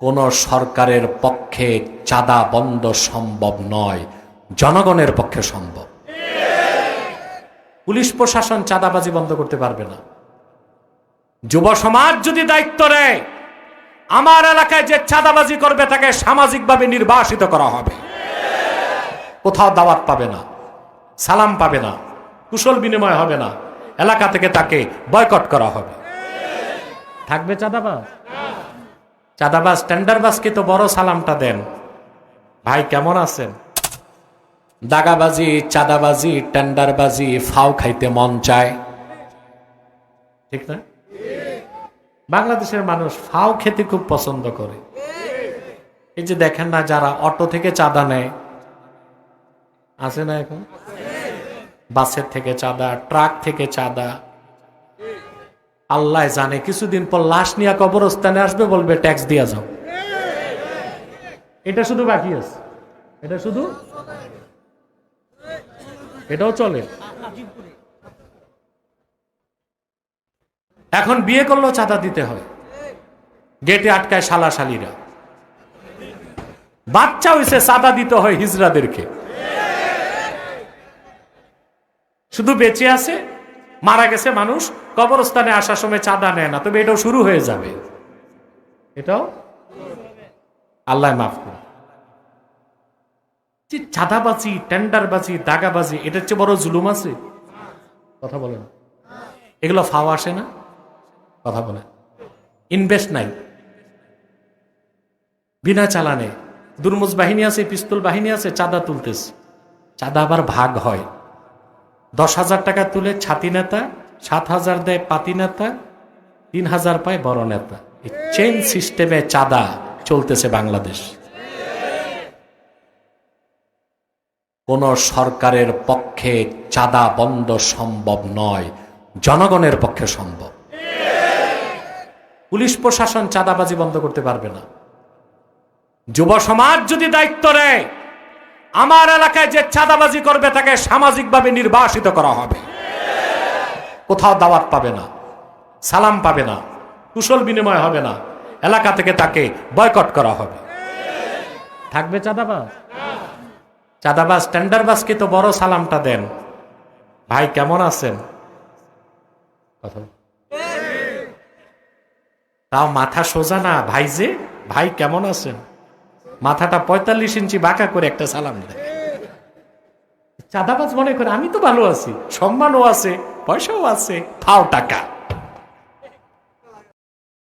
কোন সরকারের পক্ষে চাঁদা বন্ধ সম্ভব নয়, জনগণের পক্ষে সম্ভব। পুলিশ প্রশাসন চাঁদাবাজি বন্ধ করতে পারবে না। যুব সমাজ যদি দায়িত্ব নেয়, আমার এলাকায় যে চাঁদাবাজি করবে তাকে সামাজিকভাবে নির্বাসিত করা হবে। কোথাও দাওয়াত পাবে না, সালাম পাবে না, কুশল বিনিময় হবে না, এলাকা থেকে তাকে বয়কট করা হবে। থাকবে চাঁদাবাজ? চাঁদাবাজ টেন্ডারবাজকে তো বড় সালামটা দেন। ভাই কেমন আছেন? দাগাবাজি চাঁদাবাজি টেন্ডারবাজি ফাও খাইতে মন চায়। ঠিক না? বাংলাদেশের মানুষ ফাও খেতে খুব পছন্দ করে। এই যে দেখেন না যারা অটো থেকে চাঁদা নেয়। আছে না এখন? বাসের থেকে চাঁদা ট্রাক থেকে চাঁদা আল্লাহ জানে, কিছুদিন পর লাশ নিয়ে কবরস্থানে আসবে, বলবে, ট্যাক্স দিয়া যাও। এটা শুধু বাকি আছে। এটা শুধু? এটাও চলে। এখন বিয়ে করলেও চাঁদা দিতে হয়। গেটে আটকায় শালা শালিরা। বাচ্চা হয়েছে চাঁদা দিতে হয় হিজড়াদেরকে। শুধু বেঁচে আছে? মারা গেছে মানুষ, কবরস্থানে আসার সময় চাঁদা নেয় না। তবে এটাও শুরু হয়ে যাবে। এটাও আল্লাহ মাফ করুন। যে চাঁদাবাজি, টেন্ডারবাজি, দাগাবাজি, এটার চেয়ে বড় জুলুম আছে? কথা বলেন। এগুলো ফাওয়া আসে না? কথা বলেন। ইনভেস্ট নাই। বিনা চালানে। দুর্মুজ বাহিনী আছে, পিস্তল বাহিনী আছে, চাঁদা তুলতেছে। চাঁদা আবার ভাগ হয়। দশ হাজার টাকা তুলে ছাতি নেতা, সাত হাজার দেয় পাতি নেতা, তিন হাজার পায় বড় নেতা। চেন সিস্টেমে চাঁদা চলতেছে বাংলাদেশ। কোন সরকারের পক্ষে চাঁদা বন্ধ সম্ভব নয়, জনগণের পক্ষে সম্ভব। পুলিশ প্রশাসন চাঁদাবাজি বন্ধ করতে পারবে না। যুব সমাজ যদি দায়িত্ব নেয় আমার এলাকায় যে চাঁদাবাজি করবে, তাকে সামাজিকভাবে নির্বাসিত করা হবে। কোথাও দাওয়াত পাবে না, সালাম পাবে না, কুশল বিনিময় হবে না, এলাকা থেকে তাকে বয়কট করা হবে। থাকবে চাঁদাবাজ? চাঁদাবাজ টেন্ডারবাজকে তো বড় সালামটা দেন। ভাই, কেমন আছেন? তাও মাথা সোজা না, ভাই যে, ভাই কেমন আছেন? মাথাটা পঁয়তাল্লিশ ইঞ্চি বাঁকা করে একটা সালাম দেয়। চাঁদাবাজ মনে করে, আমি তো ভালো আছি, সম্মানও আছে, পয়সাও আছে ফাও টাকা।